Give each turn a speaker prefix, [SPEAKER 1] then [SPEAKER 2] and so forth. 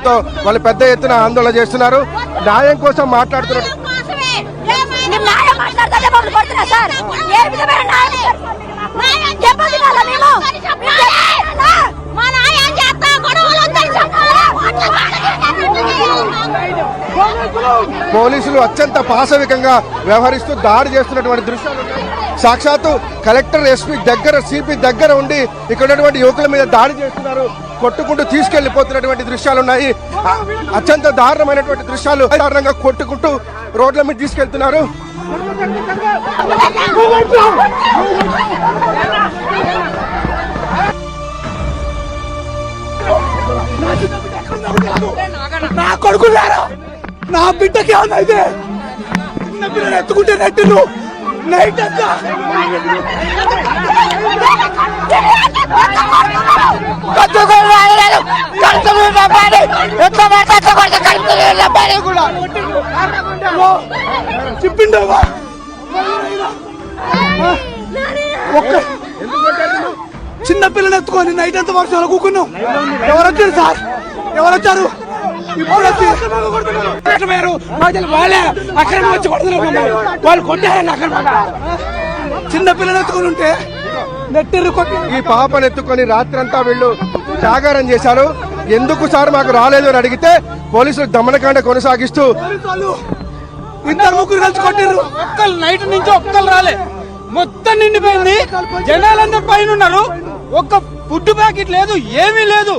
[SPEAKER 1] తో వాళ్ళు పెద్ద ఎత్తున ఆందోళన చేస్తున్నారు న్యాయం కోసం మాట్లాడుతున్నారు
[SPEAKER 2] చెప్పండి
[SPEAKER 1] పోలీసులు అత్యంత పాశవికంగా వ్యవహరిస్తూ దాడి చేస్తున్నటువంటి దృశ్యాలు సాక్షాత్తు కలెక్టర్ ఎస్పీ దగ్గర సిపి దగ్గర ఉండి ఇక్కడ ఉన్నటువంటి యువకుల మీద దాడి చేస్తున్నారు. కొట్టుకుంటూ తీసుకెళ్ళిపోతున్నటువంటి దృశ్యాలు ఉన్నాయి. అత్యంత దారుణమైనటువంటి దృశ్యాలు దారుణంగా కొట్టుకుంటూ రోడ్ల మీద తీసుకెళ్తున్నారు.
[SPEAKER 3] నా కొడుకున్నారా? నా బిడ్డకి ఏమన్నా చిన్న పిల్లలు ఎత్తుకుంటే నెట్టిను నైట్ అంతా. చెప్పిండవా ఒక్క చిన్న పిల్లలు ఎత్తుకొని నైట్ అంతా వర్షాలు కూకున్నాం. ఎవరొచ్చారు సార్? ఎవరొచ్చారు? ఇప్పుడు. మాకు తెలియదు. వాళ్ళే. అక్రమం వచ్చి కొడుతున్నారు. వాళ్ళు కొట్టారని అక్రమంగా చిన్న ఎత్తుకొని ఉంటే నెట్టిర్రు కొట్టి.
[SPEAKER 1] ఈ పాపను ఎత్తుకొని రాత్రంతా వీళ్ళు జాగారం చేశారు. ఎందుకు సార్ మాకు రాలేదు అని అడిగితే పోలీసులు దమనకాండ కొనసాగిస్తూ
[SPEAKER 3] ఇద్దరు ముగ్గురు కలిసి కొట్టిర్రు.
[SPEAKER 4] ఒక్కలు నైట్ నుంచి ఒక్కలు రాలే. మొత్తం నిండిపోయింది. జనాలందరూ పైన ఉన్నారు ఒక్క ఫుడ్ ప్యాకెట్ లేదు ఏమీ లేదు.